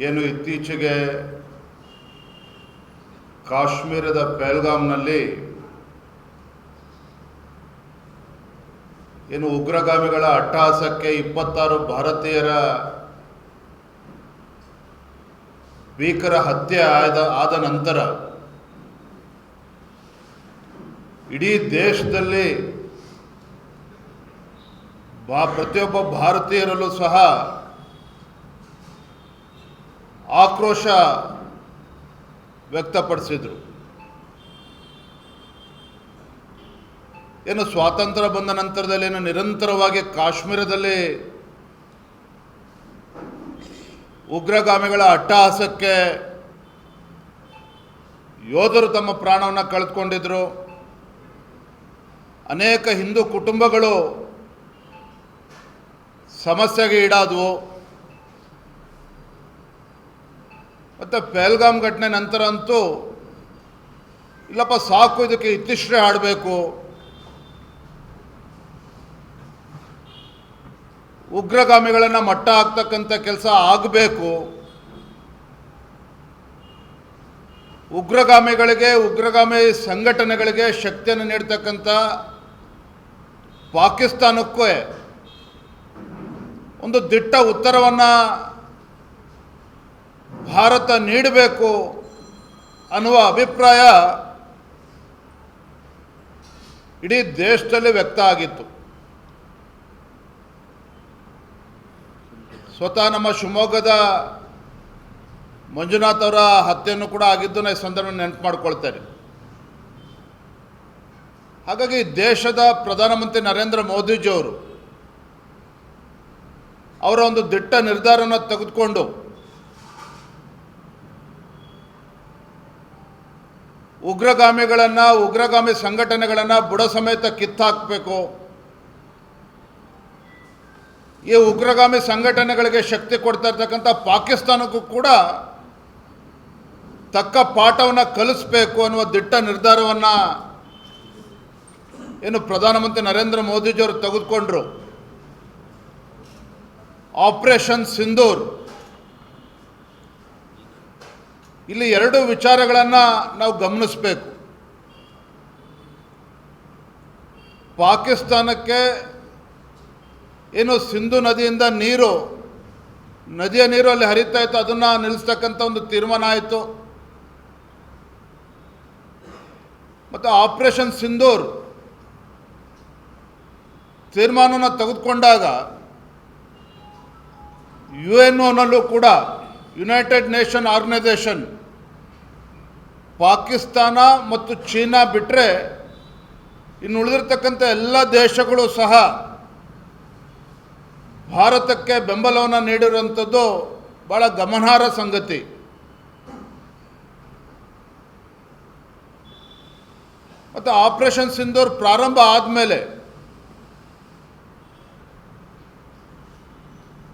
ಏನು ಇತ್ತೀಚೆಗೆ ಕಾಶ್ಮೀರದ ಪೆಹಲ್ಗಾಮ್ನಲ್ಲಿ ಏನು ಉಗ್ರಗಾಮಿಗಳ ಅಟ್ಟಹಾಸಕ್ಕೆ ಇಪ್ಪತ್ತಾರು ಭಾರತೀಯರ ಭೀಕರ ಹತ್ಯೆ ಆದ ಆದ ನಂತರ ಇಡೀ ದೇಶದಲ್ಲಿ ಬಾ, ಪ್ರತಿಯೊಬ್ಬ ಭಾರತೀಯರಲ್ಲೂ ಸಹ ಆಕ್ರೋಶ ವ್ಯಕ್ತಪಡಿಸಿದರು. ಏನು ಸ್ವಾತಂತ್ರ್ಯ ಬಂದ ನಂತರದಲ್ಲಿ ಏನು ನಿರಂತರವಾಗಿ ಕಾಶ್ಮೀರದಲ್ಲಿ ಉಗ್ರಗಾಮಿಗಳ ಅಟ್ಟಹಾಸಕ್ಕೆ ಯೋಧರು ತಮ್ಮ ಪ್ರಾಣವನ್ನು ಕಳೆದುಕೊಂಡಿದ್ರು. ಅನೇಕ ಹಿಂದೂ ಕುಟುಂಬಗಳು ಸಮಸ್ಯೆಗೆ ಈಡಾದವು. ಮತ್ತು ಪೆಹಲ್ಗಾಮ್ ಘಟನೆ ನಂತರ ಅಂತೂ, ಇಲ್ಲಪ್ಪ ಸಾಕು ಇದಕ್ಕೆ ಇತಿಶ್ರೇ ಆಡಬೇಕು. ಉಗ್ರಗಾಮಿಗಳನ್ನು ಮಟ್ಟ ಹಾಕ್ತಕ್ಕಂಥ ಕೆಲಸ ಆಗಬೇಕು. ಉಗ್ರಗಾಮಿಗಳಿಗೆ, ಉಗ್ರಗಾಮಿ ಸಂಘಟನೆಗಳಿಗೆ ಶಕ್ತಿಯನ್ನು ನೀಡ್ತಕ್ಕಂಥ ಪಾಕಿಸ್ತಾನಕ್ಕೂ ಒಂದು ದಿಟ್ಟ ಉತ್ತರವನ್ನು ಭಾರತ ನೀಡಬೇಕು ಅನ್ನುವ ಅಭಿಪ್ರಾಯ ಇಡೀ ದೇಶದಲ್ಲಿ ವ್ಯಕ್ತ ಆಗಿತ್ತು. ಸ್ವತಃ ನಮ್ಮ ಶಿವಮೊಗ್ಗದ ಮಂಜುನಾಥ್ ಅವರ ಹತ್ಯೆಯನ್ನು ಕೂಡ ಆಗಿದ್ದು ನಾನು ಈ ಸಂದರ್ಭ ನೆನಪು ಮಾಡ್ಕೊಳ್ತೇನೆ. ಹಾಗಾಗಿ ದೇಶದ ಪ್ರಧಾನಮಂತ್ರಿ ನರೇಂದ್ರ ಮೋದಿಜಿಯವರು ಅವರ ಒಂದು ದಿಟ್ಟ ನಿರ್ಧಾರವನ್ನು ತೆಗೆದುಕೊಂಡು ಉಗ್ರಗಾಮಿಗಳನ್ನು, ಉಗ್ರಗಾಮಿ ಸಂಘಟನೆಗಳನ್ನು ಬುಡ ಸಮೇತ ಕಿತ್ತಾಕಬೇಕು. ಈ ಉಗ್ರಗಾಮಿ ಸಂಘಟನೆಗಳಿಗೆ ಶಕ್ತಿ ಕೊಡ್ತಾ ಇರ್ತಕ್ಕಂಥ ಪಾಕಿಸ್ತಾನಕ್ಕೂ ಕೂಡ ತಕ್ಕ ಪಾಠವನ್ನು ಕಲಿಸ್ಬೇಕು ಅನ್ನುವ ದಿಟ್ಟ ನಿರ್ಧಾರವನ್ನು ಏನು ಪ್ರಧಾನಮಂತ್ರಿ ನರೇಂದ್ರ ಮೋದಿಜಿಯವರು ತೆಗೆದುಕೊಂಡ್ರು. ಆಪರೇಷನ್ ಸಿಂಧೂರ್ ಇಲ್ಲಿ ಎರಡು ವಿಚಾರಗಳನ್ನು ನಾವು ಗಮನಿಸಬೇಕು. ಪಾಕಿಸ್ತಾನಕ್ಕೆ ಏನು ಸಿಂಧು ನದಿಯಿಂದ ನೀರು, ನದಿಯ ನೀರು ಅಲ್ಲಿ ಹರಿತಾ ಇತ್ತು, ಅದನ್ನು ನಿಲ್ಲಿಸ್ತಕ್ಕಂಥ ಒಂದು ತೀರ್ಮಾನ ಆಯಿತು. ಮತ್ತು ಆಪರೇಷನ್ ಸಿಂಧೂರ್ ತೀರ್ಮಾನನ ತೆಗೆದುಕೊಂಡಾಗ ಯು ಎನ್ ಒನಲ್ಲೂ ಕೂಡ ಯುನೈಟೆಡ್ ನೇಷನ್ ಆರ್ಗನೈಸೇಷನ್ ಪಾಕಿಸ್ತಾನ ಮತ್ತು ಚೀನಾ ಬಿಟ್ಟರೆ ಇನ್ನು ಉಳಿದಿರ್ತಕ್ಕಂಥ ಎಲ್ಲ ದೇಶಗಳು ಸಹ ಭಾರತಕ್ಕೆ ಬೆಂಬಲವನ್ನು ನೀಡಿರುವಂಥದ್ದು ಭಾಳ ಗಮನಾರ್ಹ ಸಂಗತಿ. ಮತ್ತು ಆಪರೇಷನ್ ಸಿಂಧೂರ್ ಪ್ರಾರಂಭ ಆದಮೇಲೆ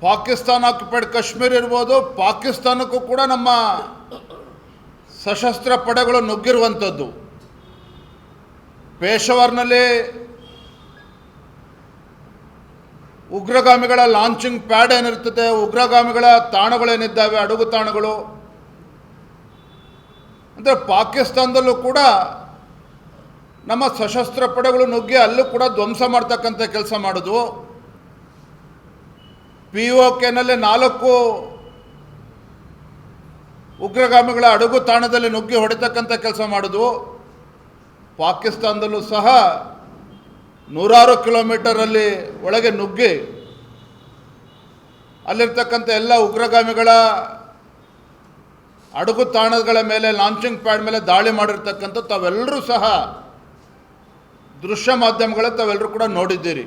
ಪಾಕಿಸ್ತಾನ ಆಕ್ಯುಪೈಡ್ ಕಾಶ್ಮೀರ್ ಇರ್ಬೋದು, ಪಾಕಿಸ್ತಾನಕ್ಕೂ ಕೂಡ ನಮ್ಮ ಸಶಸ್ತ್ರ ಪಡೆಗಳು ನುಗ್ಗಿರುವಂಥದ್ದು. ಪೇಶವರ್ನಲ್ಲಿ ಉಗ್ರಗಾಮಿಗಳ ಲಾಂಚಿಂಗ್ ಪ್ಯಾಡ್ ಏನಿರ್ತದೆ ಉಗ್ರಗಾಮಿಗಳ ತಾಣಗಳೇನಿದ್ದಾವೆ ಅಡುಗು ತಾಣಗಳು. ಅಂದರೆ ಪಾಕಿಸ್ತಾನದಲ್ಲೂ ಕೂಡ ನಮ್ಮ ಸಶಸ್ತ್ರ ಪಡೆಗಳು ನುಗ್ಗಿ ಅಲ್ಲೂ ಕೂಡ ಧ್ವಂಸ ಮಾಡ್ತಕ್ಕಂಥ ಕೆಲಸ ಮಾಡೋದು. ಪಿ ಒ ಕೆನಲ್ಲಿ ನಾಲ್ಕು ಉಗ್ರಗಾಮಿಗಳ ಅಡುಗು ತಾಣದಲ್ಲಿ ನುಗ್ಗಿ ಹೊಡೆತಕ್ಕಂಥ ಕೆಲಸ ಮಾಡೋದು. ಪಾಕಿಸ್ತಾನದಲ್ಲೂ ಸಹ ನೂರಾರು ಕಿಲೋಮೀಟರಲ್ಲಿ ಒಳಗೆ ನುಗ್ಗಿ ಅಲ್ಲಿರ್ತಕ್ಕಂಥ ಎಲ್ಲ ಉಗ್ರಗಾಮಿಗಳ ಅಡುಗು ತಾಣಗಳ ಮೇಲೆ ಲಾಂಚಿಂಗ್ ಪ್ಯಾಡ್ ಮೇಲೆ ದಾಳಿ ಮಾಡಿರ್ತಕ್ಕಂಥ ತಾವೆಲ್ಲರೂ ಸಹ ದೃಶ್ಯ ಮಾಧ್ಯಮಗಳ ತಾವೆಲ್ಲರೂ ಕೂಡ ನೋಡಿದ್ದೀರಿ.